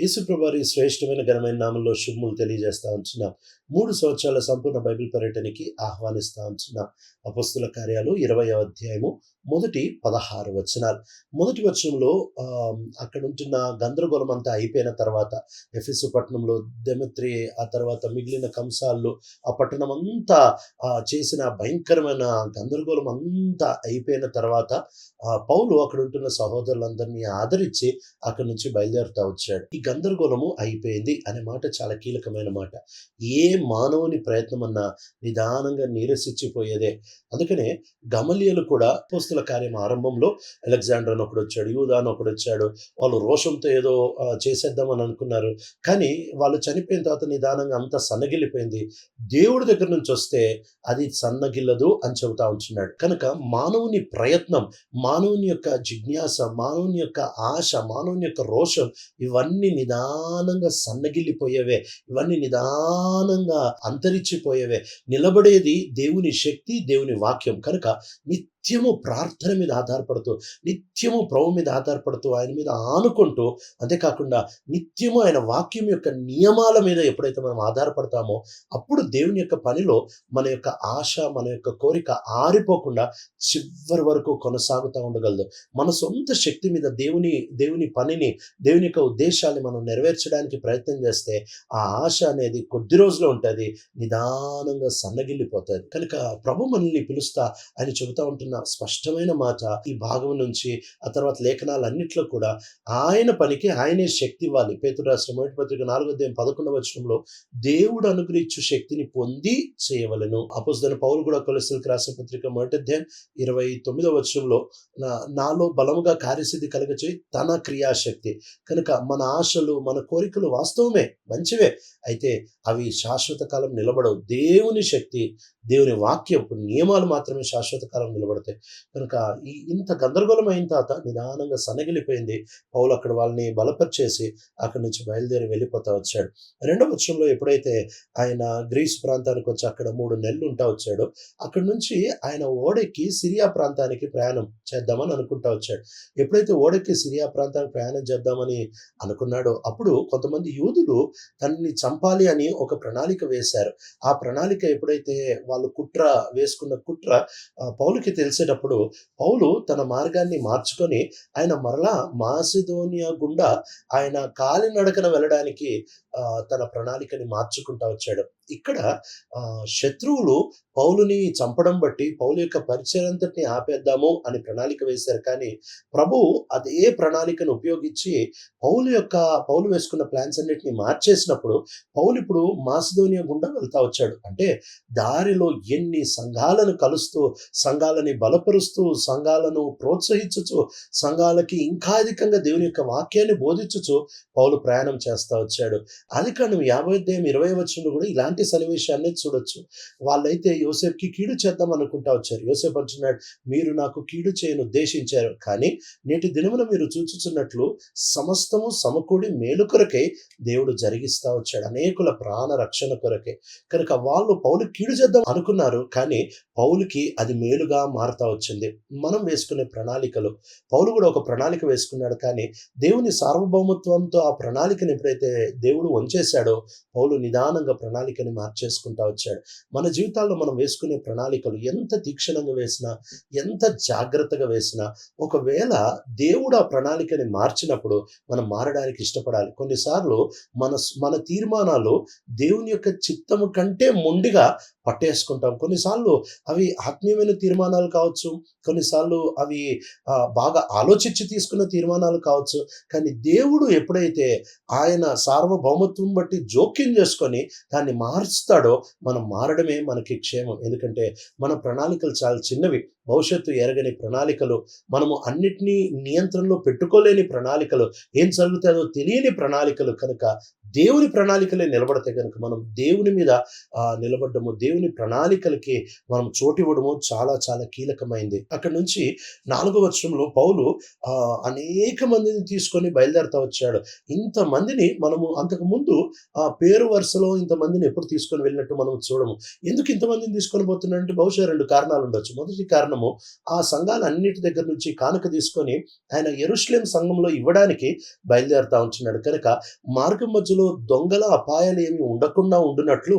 యేసుప్రభారి శ్రేష్టమైన ఘనమైన నామంలో శుభములు తెలియజేస్తా ఉంటున్నాం. మూడు సంవత్సరాల సంపూర్ణ బైబిల్ పర్యటనకి ఆహ్వానిస్తా ఉంటున్నాం. అపస్తుల కార్యాలు ఇరవై అధ్యాయము మొదటి పదహారు వచనాలు. మొదటి వచనంలో ఆ, అక్కడ ఉంటున్న గందరగోళం అంతా అయిపోయిన తర్వాత ఎఫెసు పట్టణంలో దెమత్రి ఆ తర్వాత మిగిలిన కంసాల్లో ఆ పట్టణం అంతా ఆ, చేసిన భయంకరమైన గందరగోళం అంతా అయిపోయిన తర్వాత ఆ, పౌలు అక్కడ ఉంటున్న సహోదరులందరినీ ఆదరించి అక్కడి నుంచి బయలుదేరుతా వచ్చాడు. ఈ గందరగోళము అయిపోయింది అనే మాట చాలా కీలకమైన మాట. ఏ మానవుని ప్రయత్నం అన్నా నిదానంగా నీరసించిపోయేదే. అందుకనే గమలియలు కూడా పోస్తుల కార్యం ఆరంభంలో అలెగ్జాండర్ అని ఒకడు వచ్చాడు యూదా అని ఒకడు వచ్చాడు. వాళ్ళు రోషంతో ఏదో చేసేద్దామని అనుకున్నారు. కానీ వాళ్ళు చనిపోయిన తర్వాత నిదానంగా అంతా సన్నగిల్లిపోయింది. దేవుడి దగ్గర నుంచి వస్తే అది సన్నగిల్లదు అని చెబుతా ఉంటున్నాడు. కనుక మానవుని ప్రయత్నం మానవుని యొక్క జిజ్ఞాస మానవుని యొక్క ఆశ మానవుని యొక్క రోషం ఇవన్నీ నిదానంగా సన్నగిల్లిపోయేవే. ఇవన్నీ నిదానంగా అంతరించిపోయేవే. నిలబడేది దేవుని శక్తి దేవుని వాక్యం. కనుక నిత్యము ప్రార్థన మీద ఆధారపడుతూ నిత్యము ప్రభు మీద ఆధారపడుతూ ఆయన మీద ఆనుకుంటూ అంతేకాకుండా నిత్యము ఆయన వాక్యం యొక్క నియమాల మీద ఎప్పుడైతే మనం ఆధారపడతామో అప్పుడు దేవుని యొక్క పనిలో మన యొక్క ఆశ మన యొక్క కోరిక ఆరిపోకుండా చివరి వరకు కొనసాగుతూ ఉండగలదు. మన సొంత శక్తి మీద దేవుని దేవుని పనిని దేవుని యొక్క ఉద్దేశాన్ని మనం నెరవేర్చడానికి ప్రయత్నం చేస్తే ఆ ఆశ అనేది కొద్ది రోజులు ఉంటుంది నిదానంగా సన్నగిల్లిపోతుంది. కనుక ప్రభు మనల్ని పిలుస్తా ఆయన చెబుతా చెప్తున్న స్పష్టమైన మాట ఈ భాగం నుంచి ఆ తర్వాత లేఖనాలన్నింటిలో కూడా ఆయన పనికి ఆయనే శక్తి ఇవ్వాలి. పేతురు రాష్ట్ర మొదటి పత్రిక నాలుగో అధ్యాయం పదకొండవ వచనంలో దేవుడు అనుగ్రహించు శక్తిని పొంది చేయవలను. అపోజిన పౌరు కూడా కొలెస్ట్రాల్ రాసిన పత్రిక మొదటి అధ్యాయం ఇరవై తొమ్మిదవ వచనంలో నా- నాలో బలముగా కార్యసిద్ధి కలగచే తన క్రియాశక్తి. కనుక మన ఆశలు మన కోరికలు వాస్తవమే మంచివే. అయితే అవి శాశ్వత కాలం నిలబడవు. దేవుని శక్తి దేవుని వాక్యపు నియమాలు మాత్రమే శాశ్వత కాలం నిలబడతాయి. కనుక ఈ ఇంత గందరగోళం అయిన తర్వాత నిదానంగా సనగిలిపోయింది. పౌలు అక్కడ వాళ్ళని బలపరిచేసి అక్కడి నుంచి బయలుదేరి వెళ్ళిపోతా వచ్చాడు. రెండవ వచ్చంలో ఎప్పుడైతే ఆయన గ్రీస్ ప్రాంతానికి వచ్చి అక్కడ మూడు నెలలు ఉంటా వచ్చాడో అక్కడి నుంచి ఆయన ఓడెక్కి సిరియా ప్రాంతానికి ప్రయాణం చేద్దామని అనుకుంటా వచ్చాడు. ఎప్పుడైతే ఓడెక్కి సిరియా ప్రాంతానికి ప్రయాణం చేద్దామని అనుకున్నాడో అప్పుడు కొంతమంది యూదులు తనని చంపాలి అని ఒక ప్రణాళిక వేశారు. ఆ ప్రణాళిక ఎప్పుడైతే వాళ్ళు కుట్ర వేసుకున్న కుట్ర పౌలుకి తెలిసి. తెలిసేటప్పుడు పౌలు తన మార్గాన్ని మార్చుకొని ఆయన మరలా మాసిదోనియా గుండా ఆయన కాలినడకన వెళ్ళడానికి తన ప్రణాళికని మార్చుకుంటా వచ్చాడు. ఇక్కడ ఆ, శత్రువులు పౌలుని చంపడం బట్టి పౌలు యొక్క పరిచయం అంతటిని ఆపేద్దాము అని ప్రణాళిక వేశారు. కానీ ప్రభు అదే ప్రణాళికను ఉపయోగించి పౌలు యొక్క పౌలు వేసుకున్న ప్లాన్స్ అన్నిటిని మార్చేసినప్పుడు పౌలు ఇప్పుడు మాసిదోనియా గుండా వెళ్తా వచ్చాడు. అంటే దారిలో ఎన్ని సంఘాలను కలుస్తూ సంఘాలని బలపరుస్తూ సంఘాలను ప్రోత్సహించుచు సంఘాలకి ఇంకా అధికంగా దేవుని యొక్క వాక్యాన్ని బోధించుచు పౌలు ప్రయాణం చేస్తా వచ్చాడు. అది కారణం యాభై అధ్యాయం ఇరవై వచ్చిన కూడా ఇలాంటి సన్నివేశాన్ని చూడొచ్చు. వాళ్ళైతే యోసేఫ్కి కీడు చేద్దాం అనుకుంటా వచ్చారు. యోసేఫ్ అంటున్నాడు మీరు నాకు కీడు చేయను ఉద్దేశించారు కానీ నేటి దినమున మీరు చూచుచున్నట్లు సమస్తము సమకూడి మేలు కొరకై దేవుడు జరిగిస్తా వచ్చాడు. అనేకుల ప్రాణ రక్షణ కొరకే. కనుక వాళ్ళు పౌలు కీడు చేద్దాం అనుకున్నారు. కానీ పౌలుకి అది మేలుగా వార్త వచ్చింది. మనం వేసుకునే ప్రణాళికలు. పౌలు కూడా ఒక ప్రణాళిక వేసుకున్నాడు. కానీ దేవుని సార్వభౌమత్వంతో ఆ ప్రణాళికను ఎప్పుడైతే దేవుడు వంచేశాడో పౌలు నిదానంగా ప్రణాళికని మార్చేసుకుంటా వచ్చాడు. మన జీవితాల్లో మనం వేసుకునే ప్రణాళికలు ఎంత తీక్షణంగా వేసినా ఎంత జాగ్రత్తగా వేసినా ఒకవేళ దేవుడు ఆ ప్రణాళికని మార్చినప్పుడు మనం మారడానికి ఇష్టపడాలి. కొన్నిసార్లు మన మన తీర్మానాలు దేవుని యొక్క చిత్తము కంటే మొండిగా పట్టేసుకుంటాం. కొన్నిసార్లు అవి ఆత్మీయమైన తీర్మానాలు కావచ్చు కొన్నిసార్లు అవి బాగా ఆలోచించి తీసుకున్న తీర్మానాలు కావచ్చు కానీ దేవుడు ఎప్పుడైతే ఆయన సార్వభౌమత్వం బట్టి జోక్యం చేసుకొని దాన్ని మారుస్తాడో మనం మారడమే మనకి క్షేమం. ఎందుకంటే మన ప్రణాళికలు చాలా చిన్నవి. భవిష్యత్తు ఎరగని ప్రణాళికలు మనము అన్నిటినీ నియంత్రణలో పెట్టుకోలేని ప్రణాళికలు ఏం జరుగుతుందో తెలియని ప్రణాళికలు కనుక దేవుని ప్రణాళికలే నిలబడతాయి కనుక మనం దేవుని మీద నిలబడ్డము దేవుని ప్రణాళికలకి మనం చోటివ్వడము చాలా చాలా కీలకమైంది. అక్కడ నుంచి నాలుగో వర్షంలో పౌలు ఆ, అనేక మందిని తీసుకొని బయలుదేరుతా వచ్చాడు. ఇంతమందిని మనము అంతకు ముందు ఆ పేరు వరుసలో ఇంతమందిని ఎప్పుడు ఎప్పుడు తీసుకొని వెళ్ళినట్టు మనం చూడము. ఎందుకు ఇంతమందిని తీసుకొని పోతున్నాడంటే బహుశా రెండు కారణాలు ఉండొచ్చు. మొదటి కారణము ఆ సంఘాలన్నిటి దగ్గర నుంచి కానుక తీసుకొని ఆయన ఎరుషలేం సంఘంలో ఇవ్వడానికి బయలుదేరుతా ఉంటున్నాడు. కనుక మార్గం మధ్యలో దొంగల అపాయాలు ఏమి ఉండకుండా ఉండునట్లు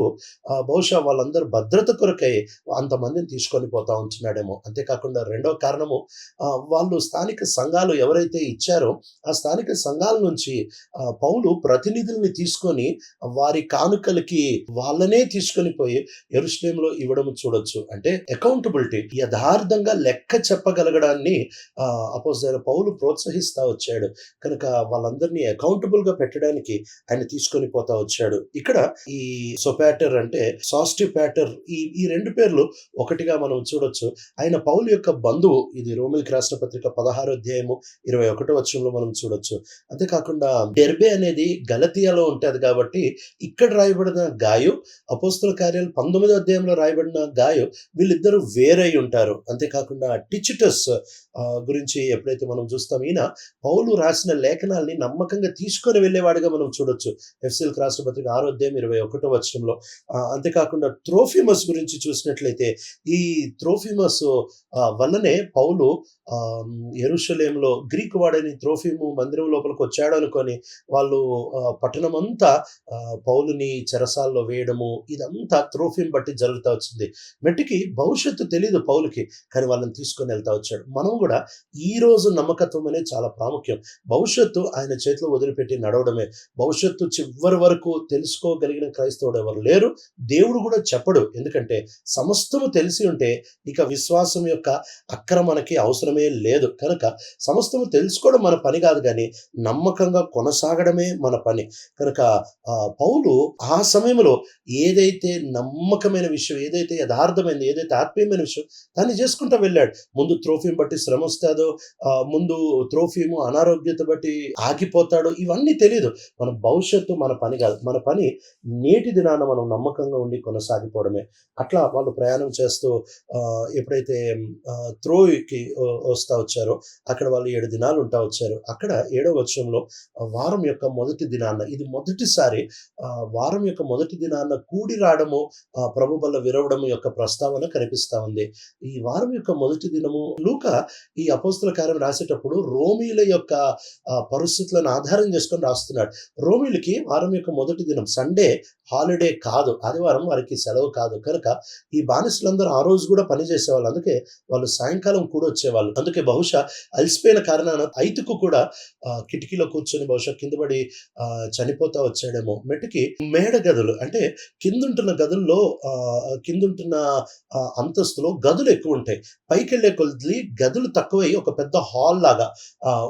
బహుశా వాళ్ళందరూ భద్రత కొరకై అంతమందిని తీసుకొని పోతా ఉంటున్నాడేమో. అంతేకాకుండా రెండో కారణము వాళ్ళు స్థానిక సంఘాలు ఎవరైతే ఇచ్చారో ఆ స్థానిక సంఘాల నుంచి పౌలు ప్రతినిధుల్ని తీసుకొని వారి కానుకలకి వాళ్ళనే తీసుకొని పోయి ఎరుస్లేంలో ఇవ్వడం చూడొచ్చు. అంటే అకౌంటబిలిటీ యథార్థంగా లెక్క చెప్పగలగడాన్ని అపోజిట్ పౌలు ప్రోత్సహిస్తా వచ్చాడు. కనుక వాళ్ళందరినీ అకౌంటబుల్గా పెట్టడానికి ఆయన తీసుకొని పోతా వచ్చాడు. ఇక్కడ ఈ సొపాటర్ అంటే సాస్టిపాటర్ ఈ ఈ రెండు పేర్లు ఒకటిగా మనం చూడొచ్చు. ఆయన పౌలు యొక్క బంధువు ఇది రోమిల్కి రాష్ట్ర పత్రిక పదహారో అధ్యాయము ఇరవై ఒకటో వచ్చంలో మనం చూడొచ్చు. అంతేకాకుండా డెర్బే అనేది గలతియాలో ఉంటుంది కాబట్టి ఇక్కడ రాయబడిన గాయు అపోస్తుల కార్యాలు పంతొమ్మిదో అధ్యాయంలో రాయబడిన గాయు వీళ్ళిద్దరూ వేరై ఉంటారు. అంతేకాకుండా టిచిటస్ గురించి ఎప్పుడైతే మనం చూస్తాం ఈయన పౌలు రాసిన లేఖనాల్ని నమ్మకంగా తీసుకొని వెళ్ళేవాడిగా మనం చూడొచ్చు. ఎఫ్సిల్ రాష్ట్ర పత్రిక ఆరోగ్యం ఇరవై ఒకటో వచ్చంలో అంతేకాకుండా త్రోఫిమస్ గురించి చూసినట్లయితే ఈ త్రోఫిమస్ ఆ, వల్లనే పౌలు ఆ, గ్రీక్ వాడని త్రోఫిము మందిరం లోపలికి వచ్చాడు అనుకొని వాళ్ళు ఆ, పట్టణమంతా పౌలుని చెరసాల్లో వేయడము ఇదంతా త్రోఫిం బట్టి జరుగుతూ వచ్చింది. మెట్టికి భవిష్యత్తు తెలియదు పౌలుకి కానీ వాళ్ళని తీసుకొని వెళ్తా వచ్చాడు. మనం కూడా ఈ రోజు నమ్మకత్వం అనేది చాలా ప్రాముఖ్యం. భవిష్యత్తు ఆయన చేతిలో వదిలిపెట్టి నడవడమే. భవిష్యత్తు చివరి వరకు తెలుసుకోగలిగిన క్రైస్తవుడు ఎవరు లేరు. దేవుడు కూడా చెప్పడు. ఎందుకంటే సమస్తము తెలిసి ఉంటే ఇక విశ్వాసం యొక్క అక్కర మనకి అవసరమే లేదు. కనుక సమస్తము తెలుసుకోవడం మన పని కాదు కానీ నమ్మకంగా కొనసాగడమే మన పని. కనుక ఆ, పౌలు ఆ సమయంలో ఏదైతే నమ్మకమైన విషయం ఏదైతే యథార్థమైంది ఏదైతే ఆత్మీయమైన విషయం దాన్ని చేసుకుంటూ వెళ్ళాడు. ముందు త్రోఫీం బట్టి శ్రమ వస్తుందో ఆ, ముందు త్రోఫీము అనారోగ్యత బట్టి ఆగిపోతాడో ఇవన్నీ తెలియదు మన భవిష్యత్తు మన పని కాదు. మన పని నేటి దినాన మనం నమ్మకంగా ఉండి కొనసాగిపోవడమే. అట్లా వాళ్ళు ప్రయాణం చేస్తూ ఆ, ఎప్పుడైతే ఆ, త్రోయికి వస్తా వచ్చారో అక్కడ వాళ్ళు ఏడు దినాలు ఉంటా వచ్చారు. అక్కడ ఏడో వచ్చంలో వారం యొక్క మొదటి దినాన్న ఇది మొదటిసారి ఆ, వారం యొక్క మొదటి దినాన్న కూడి రావడము ప్రభు బల్ల విరవడము యొక్క ప్రస్తావన కనిపిస్తా ఉంది. ఈ వారం యొక్క మొదటి దినము లూక ఈ అపోస్తుల కార్యం రాసేటప్పుడు రోమీల యొక్క పరిస్థితులను ఆధారం చేసుకొని రాస్తున్నాడు. రోమిలకి వారం యొక్క మొదటి దినం సండే హాలిడే కాదు. ఆదివారం వారికి సెలవు కాదు. కనుక ఈ బానిసలందరూ ఆ రోజు కూడా పని చేసేవాళ్ళు. అందుకే వాళ్ళు సాయంకాలం కూడా వచ్చేవాళ్ళు. అందుకే బహుశా అలసిపోయిన కారణాన ఐతుకు కూడా కిటికీలో కూర్చొని బహుశా కిందపడి చనిపోతా వచ్చాడేమో. మెట్టుకి మేడ గదులు అంటే కిందుంటున్న గదుల్లో ఆ, కిందుంటున్న అంతస్తులో గదులు ఎక్కువ ఉంటాయి. పైకి వెళ్ళే కొద్ది గదులు తక్కువై ఒక పెద్ద హాల్ లాగా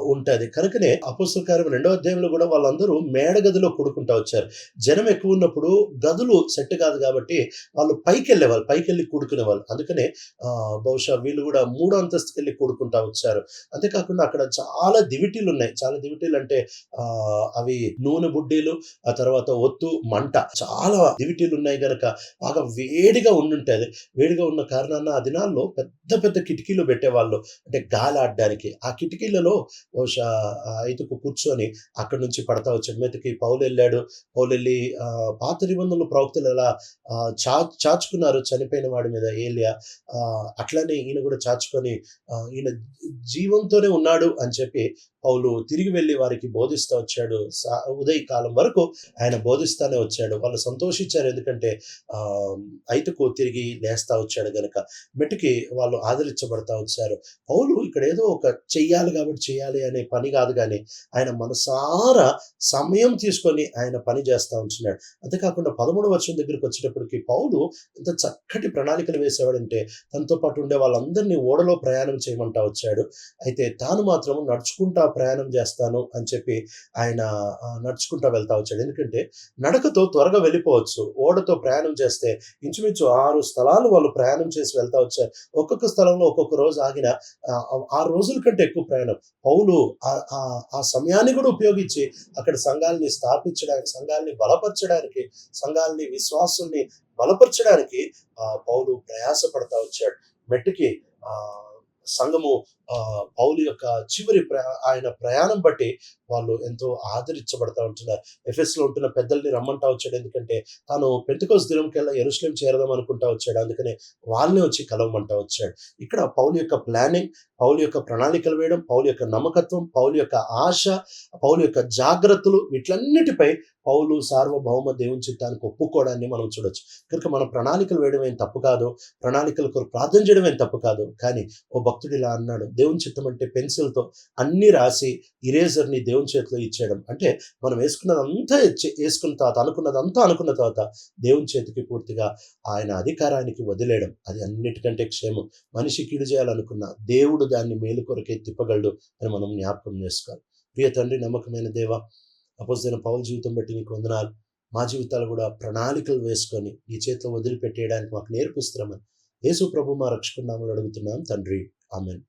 ఉంటుంది. కనుకనే అపోస్తుల కార్యం రెండో అధ్యాయంలో కూడా వాళ్ళందరూ మేడ గదిలో కూడుకుంటా వచ్చారు. జనం ఎక్కువ ఉన్నప్పుడు గదులు సెట్ కాదు కాబట్టి వాళ్ళు పైకి వెళ్ళేవాళ్ళు పైకి వెళ్ళి కూడుకునేవాళ్ళు. అందుకనే ఆ, బహుశా వీళ్ళు కూడా మూడో అంతస్తుకి వెళ్ళి కూడుకుంటా వచ్చారు. అంతేకాకుండా అక్కడ చాలా దివిటీలు ఉన్నాయి. చాలా దివిటీలు అంటే ఆ, అవి నూనె బుడ్డీలు ఆ తర్వాత ఒత్తు మంట. చాలా దివిటీలు ఉన్నాయి గనక. బాగా వేడిగా ఉండుంటది. వేడిగా ఉన్న కారణాన ఆ దినాల్లో పెద్ద పెద్ద కిటికీలు పెట్టేవాళ్ళు. అంటే గాలి ఆడడానికి ఆ కిటికీలలో బహుశా ఇతకు కూర్చొని అక్కడి నుంచి పడతా వచ్చాడు మీదకి పౌలు వెళ్ళాడు. పౌలు వెళ్ళి ఆ, పాత నిబంధనలు ప్రవక్తలు ఎలా ఆ, చా చాచుకున్నారు చనిపోయిన వాడి మీద ఏలియా. ఆ, అట్లనే ఈయన కూడా చాచుకొని ఈయన జీవంతోనే ఉన్నాడు అని చెప్పి పౌలు తిరిగి వెళ్ళి వారికి బోధిస్తూ వచ్చాడు. ఉదయ కాలం వరకు ఆయన బోధిస్తానే వచ్చాడు. వాళ్ళు సంతోషించారు. ఎందుకంటే ఆ ఐతుకు తిరిగి లేస్తా వచ్చాడు గనక. మెట్టుకి వాళ్ళు ఆదరించబడతా వచ్చారు. పౌలు ఇక్కడ ఏదో ఒక చెయ్యాలి కాబట్టి చేయాలి అనే పని కాదు కానీ ఆయన మనసారా సమయం తీసుకొని ఆయన పని చేస్తా ఉంటున్నాడు. అంతేకాకుండా పదమూడు వర్షం దగ్గరికి వచ్చేటప్పటికి పౌలు ఎంత చక్కటి ప్రణాళికలు వేసేవాడంటే తనతో పాటు ఉండే వాళ్ళందరినీ ఓడలో ప్రయాణం చేయమంటా వచ్చాడు. అయితే తాను మాత్రం నడుచుకుంటా ప్రయాణం చేస్తాను అని చెప్పి ఆయన నడుచుకుంటా వెళ్తా వచ్చాడు. ఎందుకంటే నడకతో త్వరగా వెళ్ళిపోవచ్చు. ఓడతో ప్రయాణం చేస్తే ఇంచుమించు ఆరు స్థలాలు వాళ్ళు ప్రయాణం చేసి వెళ్తా వచ్చారు. ఒక్కొక్క స్థలంలో ఒక్కొక్క రోజు ఆగిన ఆ, ఆరు రోజుల కంటే ఎక్కువ ప్రయాణం. పౌలు ఆ- సమయాన్ని కూడా ఉపయోగించి అక్కడ సంఘాలని స్థాపించడానికి సంఘాలని బలపరచడానికి సంఘాలని విశ్వాసుల్ని బలపరచడానికి ఆ, పౌలు ప్రయాసపడతా వచ్చాడు. మెట్టుకి ఆ సంఘము పౌలు యొక్క చివరి ప్ర ఆయన ప్రయాణం బట్టి వాళ్ళు ఎంతో ఆదరించబడతా ఉంటున్నారు. ఎఫ్ఎస్లో ఉంటున్న పెద్దల్ని రమ్మంటా వచ్చాడు. ఎందుకంటే తాను పెంతకోస్ దినంకెళ్ళ యెరూషలేం చేరదాం అనుకుంటా వచ్చాడు. అందుకనే వాళ్ళని వచ్చి కలవమంటా వచ్చాడు. ఇక్కడ పౌలు యొక్క ప్లానింగ్, పౌలు యొక్క ప్రణాళికలు వేయడం, పౌలు యొక్క నమ్మకత్వం, పౌలు యొక్క ఆశ, పౌలు యొక్క జాగ్రత్తలు వీటిలన్నిటిపై పౌలు సార్వభౌమ దేవుని చిత్తానికి ఒప్పుకోవడాన్ని మనం చూడొచ్చు. కనుక మన ప్రణాళికలు వేయడం ఏం తప్పు కాదు. ప్రణాళికల కొరకు ప్రార్థన చేయడం ఏం తప్పు కాదు. కానీ ఓ భక్తుడు ఇలా అన్నాడు. దేవుని చిత్తం అంటే పెన్సిల్‌తో అన్ని రాసి ఇరేజర్‌ని దేవుని దేవుని చేతిలో ఇచ్చేయడం. అంటే మనం వేసుకున్నదంతా వేసుకున్న తర్వాత అనుకున్నదంతా అనుకున్న తర్వాత దేవుని చేతికి పూర్తిగా ఆయన అధికారానికి వదిలేయడం. అది అన్నిటికంటే క్షేమం. మనిషి కీడు చేయాలనుకున్న దేవుడు దాన్ని మేలు కొరకే తిప్పగలడు అని మనం జ్ఞాపకం చేసుకోవాలి. ప్రియ తండ్రి నమ్మకమైన దేవ అపోస్తలుడైన పౌల జీవితం బట్టి నీకు వందనాలు. మా జీవితాలు కూడా ప్రణాళికలు వేసుకొని నీ చేతిలో వదిలిపెట్టేయడానికి మాకు నేర్పిస్తున్నామని యేసు ప్రభు మా రక్షకున్నామని అడుగుతున్నాం తండ్రి. ఆమేన్.